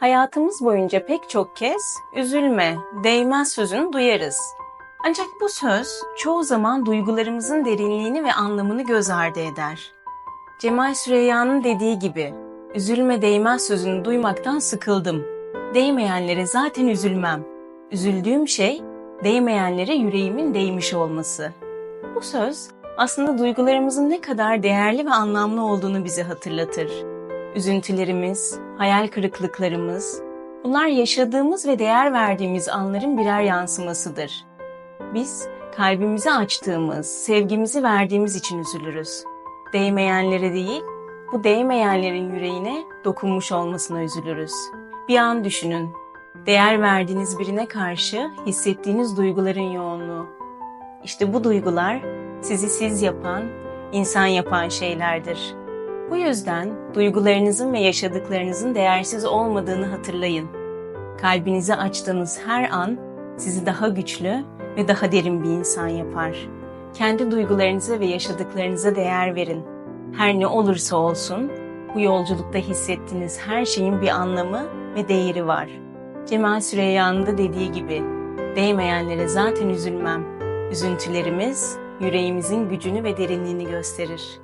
Hayatımız boyunca pek çok kez üzülme, değmez sözünü duyarız. Ancak bu söz çoğu zaman duygularımızın derinliğini ve anlamını göz ardı eder. Cemal Süreyya'nın dediği gibi, üzülme değmez sözünü duymaktan sıkıldım. Değmeyenlere zaten üzülmem. Üzüldüğüm şey, değmeyenlere yüreğimin değmiş olması. Bu söz aslında duygularımızın ne kadar değerli ve anlamlı olduğunu bize hatırlatır. Üzüntülerimiz, hayal kırıklıklarımız, bunlar yaşadığımız ve değer verdiğimiz anların birer yansımasıdır. Biz kalbimizi açtığımız, sevgimizi verdiğimiz için üzülürüz. Değmeyenlere değil, bu değmeyenlerin yüreğine dokunmuş olmasına üzülürüz. Bir an düşünün. Değer verdiğiniz birine karşı hissettiğiniz duyguların yoğunluğu. İşte bu duygular sizi siz yapan, insan yapan şeylerdir. Bu yüzden duygularınızın ve yaşadıklarınızın değersiz olmadığını hatırlayın. Kalbinizi açtığınız her an sizi daha güçlü ve daha derin bir insan yapar. Kendi duygularınıza ve yaşadıklarınıza değer verin. Her ne olursa olsun bu yolculukta hissettiğiniz her şeyin bir anlamı ve değeri var. Cemal Süreyya'nın da dediği gibi, değmeyenlere zaten üzülmem. Üzüntülerimiz yüreğimizin gücünü ve derinliğini gösterir.